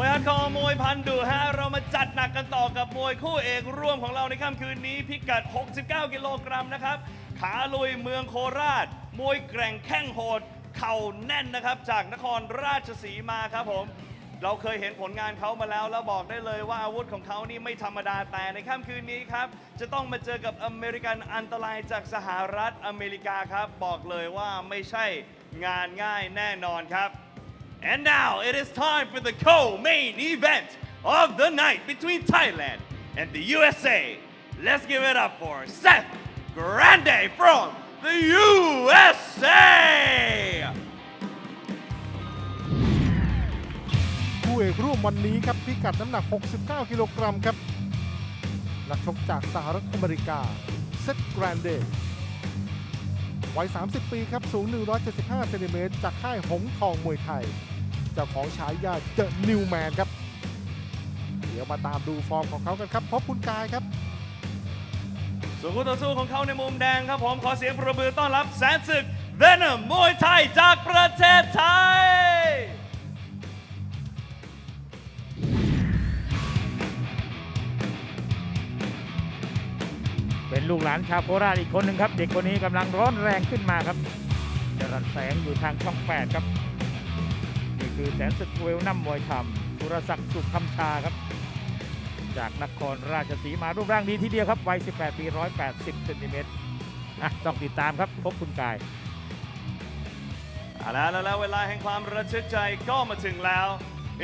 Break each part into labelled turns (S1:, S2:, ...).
S1: มวยฮันคอมวยพันดุฮะเรามาจัดหนักกันต่อกับมวยคู่เอกร่วมของเราในค่ำคืนนี้ พิกัด 69 กิโลกรัมนะครับ ขาลุยเมืองโคราช มวยแกร่งแข้งโหด เข่าแน่นนะครับ จากนครราชสีมาครับผม เราเคยเห็นผลงานเขามาแล้ว แล้วบอกได้เลยว่าอาวุธของเขานี่ไม่ธรรมดาแต่ในค่ำคืนนี้ครับ จะต้องมาเจอกับอเมริกันอันตรายจากสหรัฐอเมริกาครับ บอกเลยว่าไม่ใช่งานง่ายแน่นอนครับ And now it is time for the co-main event of the night between Thailand and the USA. Let's give it up for Seth Grande from the USA.
S2: คู่เอกร่วมวันนี้ครับพิกัดน้ำหนัก 69 กิโลกรัมครับ นักชกจากสหรัฐอเมริกา เซตแกรนเดวัย 30 ปีครับ สูง 175 เซนติเมตร จากค่ายหงทองมวยไทย จ้าของฉายาเดอะนิวแมนครับ เดี๋ยวมาตามดูฟอร์มของเขากันครับพบคุณกายครับ
S1: ส่วนคู่ต่อสู้ของเขาในมุมแดงครับผมขอเสียงปรบมือต้อนรับแสนศึกเวเนมมวยไทยจากประเทศไทย
S3: เป็นลูกหลานชาวโคราชอีกคนหนึ่งครับ เด็กคนนี้กำลังร้อนแรงขึ้นมาครับจรัสแสงอยู่ทางช่อง8ครับนี่ คือแสนศึกเวลนัมมวยธรรมสุรศักดิ์สุขคำชาครับ จากนครราชสีมารูปร่างดีทีเดียวครับวัย 18 ปี 180เซนติเมตรอะต้องติดตามครับพบคุณกาย
S1: เอาละแล้วแล้วเวลาแห่งความระทึกใจก็มาถึงแล้ว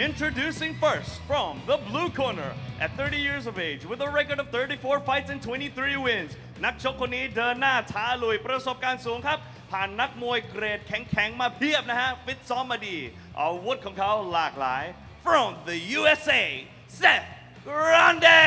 S1: Introducing first from the blue corner at 30 years of age with a record of 34 fights and 23 wins นักชกคนนี้เดินหน้าท้าลุยประสบการณ์สูงครับ ผ่านนักมวยเกรดแข็งๆ มาเพียบนะฮะ ฟิตซ้อมมาดี อาวุธของเขาหลากหลาย from the USA Seth Grande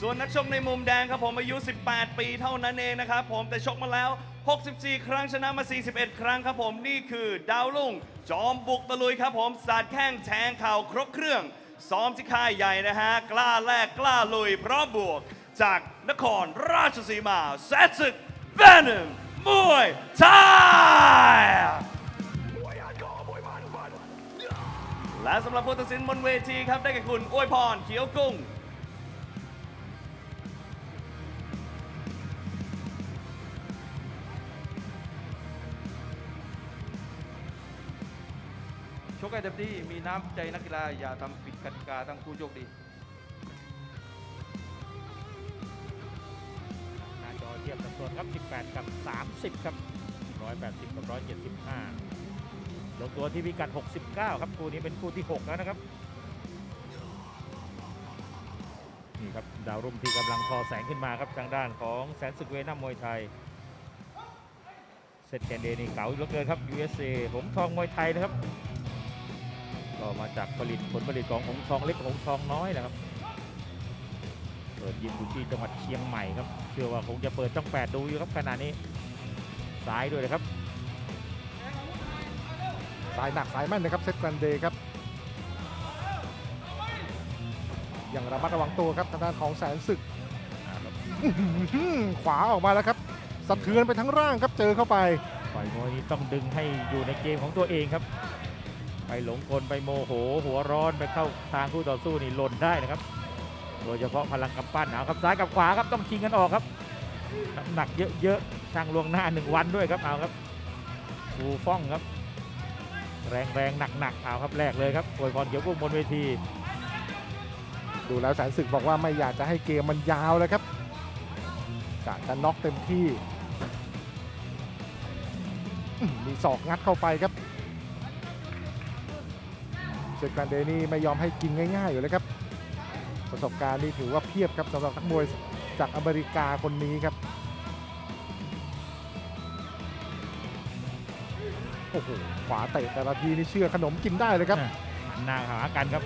S1: ส่วนนักชกในมุมแดงครับผมอายุ 18 ปีเท่านั้นเองนะครับผมแต่ชกมาแล้ว 64 ครั้งชนะมา 41 ครั้งครับผมนี่คือดาวลุ่ง จอมบุกตะลุยครับผมสาดแข้งแทงเข่าครบเครื่อง ซ้อมที่ค่ายใหญ่นะฮะ กล้าแลกกล้าลุยพร้อมบวก จากนครราชสีมาแซดศึกแบนมมวยไทยและสำหรับผู้ตัดสินบนเวทีครับได้แก่คุณอวยพรเขียวกุ้ง
S4: ชกให้เต็มที่มีน้ำใจนักกีฬาอย่าทำผิดกติกาทั้งคู่โชคดี
S3: ส่วนครับ 18 กับ 30 ครับ 180 กับ 175 ลงตัวที่พิกัด 69 ครับคู่นี้เป็นคู่ที่ 6 แล้วนะครับ นี่ครับ ดาวรุ่งที่กำลังพอแสงขึ้นมาครับทางด้านของแสนศึกเวนัมมวยไทยเซตแคนเดนี่เก๋าเหลือเกินครับ USA หงทองมวยไทยนะครับ ก็มาจากผลิตผลผลิตของหงทองเล็กหงทองน้อยนะครับ เปิดยิมอยู่ที่จังหวัดเชียงใหม่ครับ เชื่อว่าคงจะเปิดช่องแปดดูอยู่ครับขณะนี้ซ้ายด้วยนะครับ
S2: สายหนักสายแม่นนะครับเซตแกรนเดครับอย่างระมัดระวังตัวครับทางด้านของแสนศึกอื้อหือขวาออกมาแล้วครับสะเทือนไปทั้งร่างครับเจอเข้าไป
S3: ฝ่ายมวยนี้ต้องดึงให้อยู่ในเกมของตัวเองครับ ไปหลงกลไปโมโห หัวร้อนไปเข้าทางคู่ต่อสู้นี่หล่นได้นะครับ โดยเฉพาะพลังกำปั้นเอาครับซ้ายกับขวาครับต้องชิงกันออกครับน้ำหนักเยอะๆช่างลวงหน้าหนึ่งวันด้วยครับเอาครับฟูฟ่องครับ แรงแรงหนักๆเอาครับแรกเลยครับอวยพรเขียวกุ้งบนเวที
S2: ดูแล้วแสนศึกบอกว่าไม่อยากจะให้เกมมันยาวเลยครับกะจะน็อกเต็มที่ มีศอกงัดเข้าไปครับเซกรนเดนี่ไม่ยอมให้กินง่ายๆอยู่เลยครับ ประสบการณ์นี่ถือว่าเพียบครับสำหรับนักมวยจากอเมริกาคนนี้ครับโอ้โหขวาเตะแต่ละทีนี่เชื่อขนมกินได้เลยครับ
S3: หน้าหากันครับ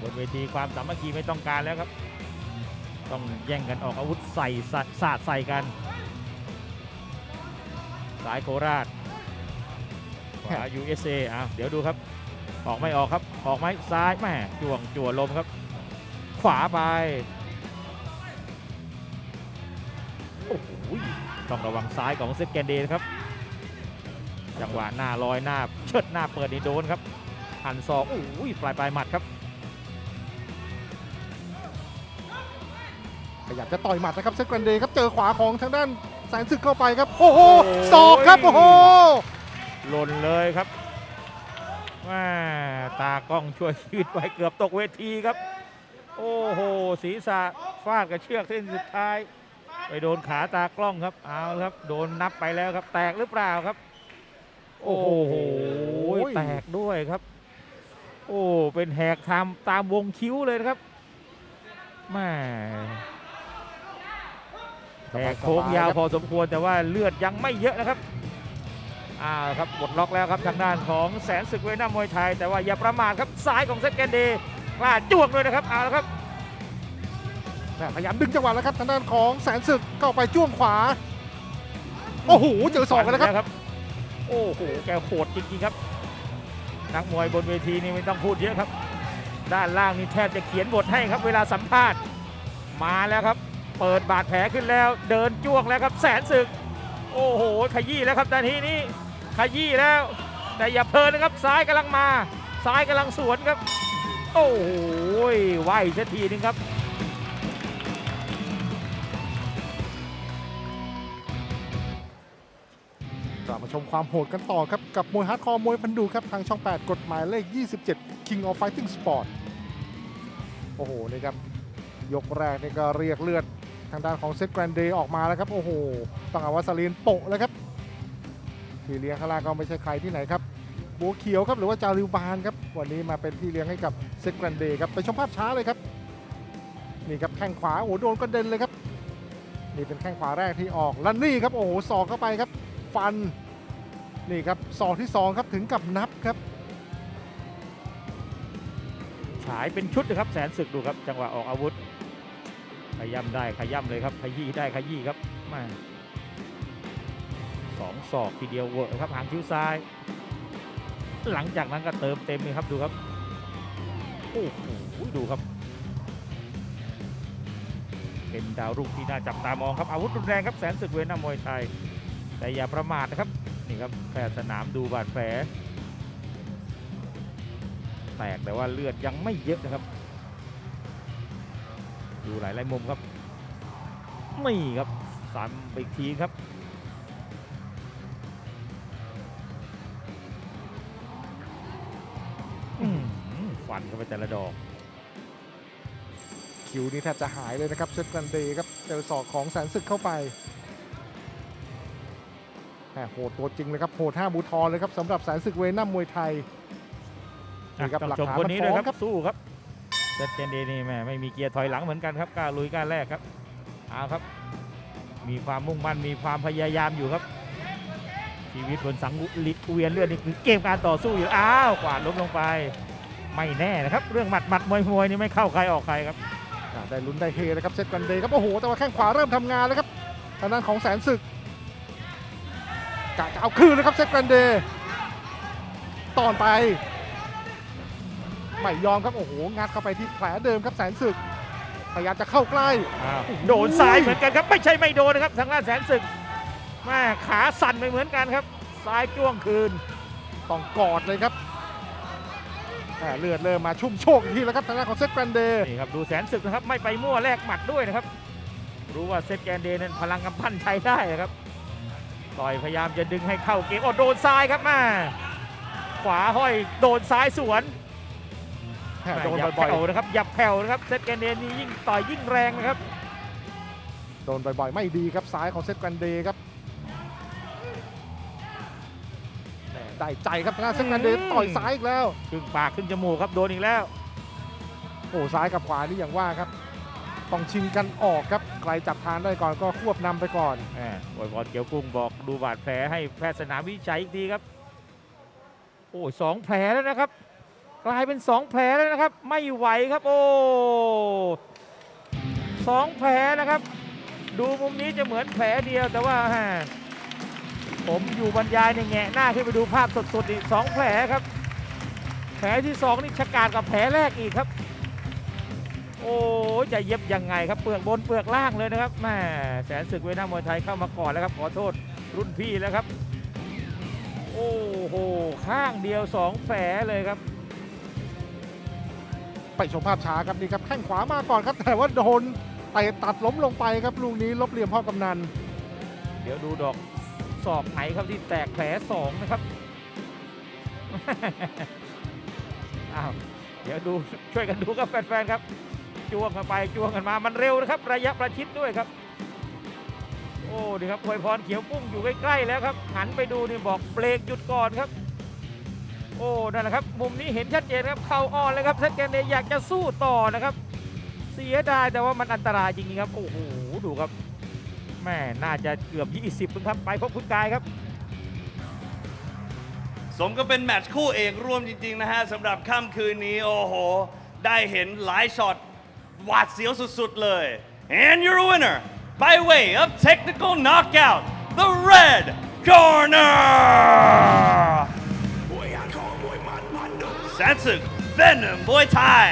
S3: บนเวทีความสามัคคีไม่ต้องการแล้วครับ ต้องแย่งกันออกอาวุธใส่สาดสาดใส่กัน สายโคราชขวา USA อะเดี๋ยวดูครับ ออกไม่ออกครับ ออกไหมซ้ายแม่จ่วงจั่วลมครับ ขวาไป โอ้โหต้องระวังซ้ายของเซตแกนเดย์นะครับ จังหวะหน้าลอยหน้าเชิดหน้าเปิดนี่โดนครับหันศอกโอ้ยปลายปลายหมัดครับ
S2: พยายามจะต่อยหมัดนะครับเซตแกรนเดย์ครับเจอขวาของทางด้านแสนศึกเข้าไปครับ โอ้โหศอกครับโอ้โห
S3: หล่นเลยครับแม่ตากล้องช่วยชีวิตไว้เกือบตกเวทีครับ โอ้โห ศีรษะฟาดกับเชือกเส้นสุดท้าย ไปโดนขาตากล้องครับ เอาละครับ โดนนับไปแล้วครับ แตกหรือเปล่าครับ โอ้โห แตกด้วยครับ โอ้ เป็นแหกทำตามวงคิ้วเลยนะครับแม่แหกโค้งยาวพอสมควรแต่ว่าเลือดยังไม่เยอะนะครับอ้าวครับบดล็อกแล้วครับทางด้านของแสนศึกเวยนามวยไทย แต่ว่าอย่าประมาทครับซ้ายของเซตแกนเดย์ กล้าจ้วงเลยนะครับเอาละครับ
S2: พยายามดึงจังหวะแล้วครับทางด้านของแสนศึกเข้าไปจ้วงขวา โอ้โหเจอศอกกันแล้วครับ
S3: โอ้โหแกโหดจริงๆครับ นักมวยบนเวทีนี่ไม่ต้องพูดเยอะครับ ด้านล่างนี่แทบจะเขียนบทให้ครับ เวลาสัมภาษณ์มาแล้วครับ เปิดบาดแผลขึ้นแล้ว เดินจ้วงแล้วครับ แสนศึก โอ้โหขยี้แล้วครับนาทีนี้ขยี้แล้ว แต่อย่าเพลินนะครับซ้ายกำลังมา ซ้ายกำลังสวนครับ โอ้โหไหวสักทีหนึงครับ
S2: กลับมาชมความโหดกันต่อครับ กับมวยฮาร์ดคอร์มวยพันดูครับ ทางช่อง 8 กฎหมายเลข 27 King of Fighting Sport โอ้โห นี่ครับ ยกแรกนี่ก็เรียกเลือดทางด้านของเซตแกรนเดย์ออกมาแล้วครับ โอ้โหต้องเอาวัสลีนโปะแล้วครับพี่เลี้ยงข้างล่างก็ไม่ใช่ใครที่ไหนครับ บัวเขียวครับหรือว่าจาริวบานครับวันนี้มาเป็นพี่เลี้ยงให้กับเซตแกรนเดย์ครับไปชมภาพช้าเลยครับนี่ครับแข้งขวาโอ้โหโดนกระเด็นเลยครับนี่เป็นแข้งขวาแรกที่ออกแล้วนี่ครับโอ้โหศอกเข้าไปครับ ฟันนี่ครับศอกที่2ครับถึงกับนับครับ
S3: ฉายเป็นชุดนะครับแสนศึกดูครับ จังหวะออกอาวุธขย่ำได้ขย่ำเลยครับขยี้ได้ขยี้ครับมาสองศอกทีเดียวเวอร์ครับหางคิ้วซ้าย หลังจากนั้นก็เติมเต็มเลยครับดูครับโอ้โหดูครับ เป็นดาวรุ่งที่น่าจับตามองครับอาวุธรุนแรงครับแสนศึกเวนามวยไทย แต่อย่าประมาทนะครับนี่ครับแพทย์สนามดูบาดแผลแตกแต่ว่าเลือดยังไม่เยอะนะครับ ดูหลายหลายมุมครับนี่ครับสามไปอีกทีครับ ฟันเข้าไปแต่ละดอก
S2: คิวนี่แทบจะหายเลยนะครับเซตแกรนเดย์ครับเจอศอกของแสนศึกเข้าไปแหม่โหดตัวจริงเลยครับโหดห้าบูทอนเลยครับสำหรับแสนศึกเวนัมมวยไทย
S3: อะ
S2: นี่ครับ
S3: ต้อง
S2: หลัก
S3: ชม
S2: ฐาน
S3: คนนี้
S2: มัน
S3: ด้วย
S2: ฟ้
S3: ค
S2: อง
S3: รับ
S2: ครับ
S3: สู้ครับเซตเจนเดนี่แม่ไม่มีเกียร์ถอยหลังเหมือนกันครับกล้าลุยกล้าแรกครับเอาครับ มีความมุ่งมั่นมีความพยายามอยู่ครับชีวิตบนสังเวียนเลือดนี่คือเกมการต่อสู้อยู่ อ้าวกวาดล้มลงไป ไม่แน่นะครับ เรื่องหมัดหมัดมวยมวยนี่ไม่เข้าใครออกใครครับ
S2: อะได้ลุ้นได้เฮนะครับเซตแกรนเดย์ครับโอ้โหแต่ว่าแข้งขวาเริ่มทำงานแล้วครับทางด้านของแสนศึกกะจะเอาคืนนะครับเซตแกรนเดย์ตอนไปไม่ยอมครับโอ้โหงัดเข้าไปที่แผลเดิมครับแสนศึกพยายามจะเข้าใกล้
S3: อ้าวโดนซ้ายเหมือนกันครับ ไม่ใช่ไม่โดนนะครับทางด้านแสนศึกแม่ขาสั่นไปเหมือนกันครับซ้ายจ้วงคืน
S2: ต้องกอดเลยครับแหม่ เลือดเริ่มมาชุ่มโชกอีกทีแล้วครับทางด้านของเซตแกรนเดย์
S3: นี่ครับดูแสนศึกนะครับไม่ไปมั่วแลกหมัดด้วยนะครับ รู้ว่าเซตแกนเดย์นั้นพลังกำปั้นใช้ได้นะครับต่อยพยายามจะดึงให้เข้าเกมโอ้โดนซ้ายครับมาขวาห้อยโดนซ้ายสวน
S2: แหม่
S3: แม่
S2: โดน
S3: อย่า
S2: บ่อย
S3: แผ่วนะครับอย่าแผ่วนะครับเซตแกนเดย์นี่ยิ่งต่อยยิ่งแรงนะครับ
S2: ๆโดนบ่อยๆไม่ดีครับซ้ายของเซตแกรนเดย์ครับ ได้ใจครับทางด้านเซตแกรนเดย์
S3: อืม
S2: ต่อยซ้ายอีกแล้ว
S3: ครึ่งปากครึ่งจมูกครับโดนอีกแล้ว
S2: โอ้ซ้ายกับขวานี่อย่างว่าครับ ต้องชิงกันออกครับใครจับทางได้ก่อนก็ควบนำไปก่อน
S3: แหมบอยบอลเกียวกุ้งบอกดูบาดแผลให้แพทย์สนามวิจัยอีกทีครับ โอ้ยสองแผลแล้วนะครับ กลายเป็นสองแผลแล้วนะครับ ไม่ไหวครับ โอ้สองแผลนะครับ ดูมุมนี้จะเหมือนแผลเดียวแต่ว่าฮะ ผมอยู่บรรยายในยแงะหน้าขึ้นไปดูภาพสดๆอีกสองแผลครับ แผลที่สองนี่ชะกาดกับแผลแรกอีกครับ โอ้ยจะเย็บยังไงครับเปลือกบนเปลือกล่างเลยนะครับแม่แสนศึกเวยนามวยไทยเข้ามาก่อนแล้วครับขอโทษรุ่นพี่แล้วครับ โอ้โหข้างเดียวสองแผลเลยครับ
S2: ไปชมภาพช้าครับนี่ครับแข้งขวามาก่อนครับ แต่ว่าโดนเตะตัดล้มลงไปครับลูกนี้ลบเหลี่ยมพ่อกำนัน
S3: เดี๋ยวดูดอก ศอกไหนครับที่แตกแผลสองนะครับอ้าวเดี๋ยวดูช่วยกันดูครับแฟนๆครับจ้วงกันไปจ้วงกันมามันเร็วนะครับ ระยะประชิดด้วยครับ โอ้ดีครับพวยพรเขียวกุ้งอยู่ใกล้ๆแล้วครับ หันไปดูนี่บอกเบรกหยุดก่อนครับ โอ้นั่นแหละครับ มุมนี้เห็นชัดเจนครับเข่าอ่อนเลยครับเซตแกนเนอยากจะสู้ต่อนะครับ เสียดายแต่ว่ามันอันตรายจริงๆครับโอ้โหดูครับ แม่น่าจะเกือบ 20มั้งครับไปพบคุณกายครับ
S1: สมก็เป็นแมตช์คู่เอกร่วมจริง ๆ นะฮะสำหรับค่ำคืนนี้ โอ้โห ได้เห็นหลายช็อตหวาดเสียวสุด ๆ เลย and your winner by way of technical knockout the red corner แสนศึก Venom มวยไทย